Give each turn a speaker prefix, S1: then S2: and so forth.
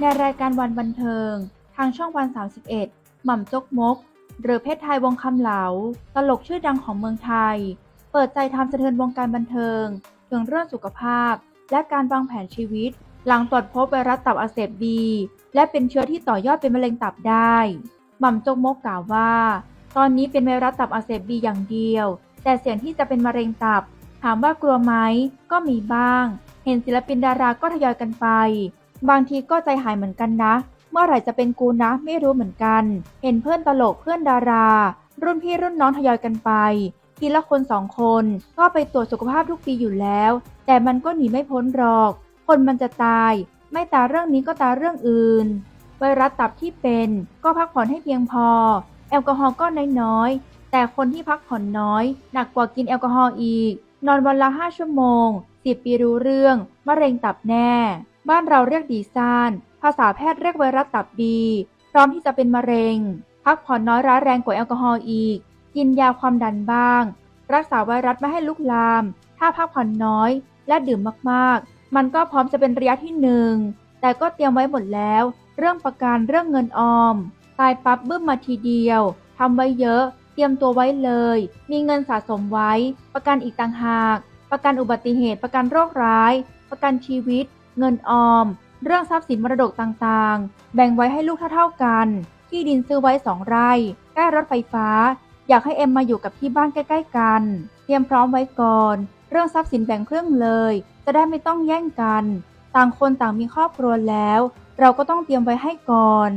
S1: ในรายการวันบันเทิง ทางช่องวัน 31 หม่ำจกมก หรือเพชรไทยวงคำเหลา ตลกชื่อดังของเมืองไทย เปิดใจทำสะเทือนวงการบันเทิง ถึงเรื่องสุขภาพ และการวางแผนชีวิต หลังตรวจพบไวรัสตับอักเสบบี และเป็นเชื้อที่ต่อยอดเป็นมะเร็งตับได้ หม่ำจกมกกล่าวว่า ตอนนี้เป็นไวรัสตับอักเสบบีอย่างเดียว แต่เสี่ยงที่จะเป็นมะเร็งตับ ถามว่ากลัวไหมก็มีบ้าง เห็นศิลปินดาราก็ทยอยกันไป บางทีก็ใจหายเหมือนกันนะ เมื่อไหร่จะเป็นกูนะไม่รู้เหมือนกัน เห็นเพื่อนตลกเพื่อนดารา รุ่นพี่รุ่นน้องทยอยกันไป ทีละคนสองคนก็ไปตรวจสุขภาพทุกปีอยู่แล้ว แต่มันก็หนีไม่พ้นหรอก คนมันจะตาย ไม่ตายเรื่องนี้ก็ตายเรื่องอื่น ไวรัสตับที่เป็นก็พักผ่อนให้เพียงพอ แอลกอฮอล์ก็น้อยๆ แต่คนที่พักผ่อนน้อย หนักกว่ากินแอลกอฮอล์อีก นอนวันละ5ชั่วโมง10ปีรู้เรื่องมะเร็งตับแน่ บ้านเราเรียกดีซาน ภาษาแพทย์เรียกไวรัสตับบี พร้อมที่จะเป็นมะเร็ง พักผ่อนน้อยร้ายแรงกว่าแอลกอฮอล์อีก กินยาความดันบ้าง รักษาไวรัสไม่ให้ลุกลาม ถ้าพักผ่อนน้อยและดื่มมากๆ มันก็พร้อมจะเป็นระยะที่หนึ่ง แต่ก็เตรียมไว้หมดแล้ว เรื่องประกันเรื่องเงินออม ตายปั๊บบึ้มมาทีเดียว ทำไว้เยอะ เตรียมตัวไว้เลย มีเงินสะสมไว้ ประกันอีกต่างหาก ประกันอุบัติเหตุ ประกันโรคร้าย ประกันชีวิต เงินออม เรื่องทรัพย์สินมรดกต่างๆ แบ่งไว้ให้ลูกเท่าๆกัน ที่ดินซื้อไว้สองไร่ใกล้รถไฟฟ้า อยากให้เอ็มมาอยู่กับที่บ้านใกล้ๆกัน เตรียมพร้อมไว้ก่อน เรื่องทรัพย์สินแบ่งครึ่งเลย จะได้ไม่ต้องแย่งกัน ต่างคนต่างมีครอบครัวแล้ว เราก็ต้องเตรียมไว้ให้ก่อน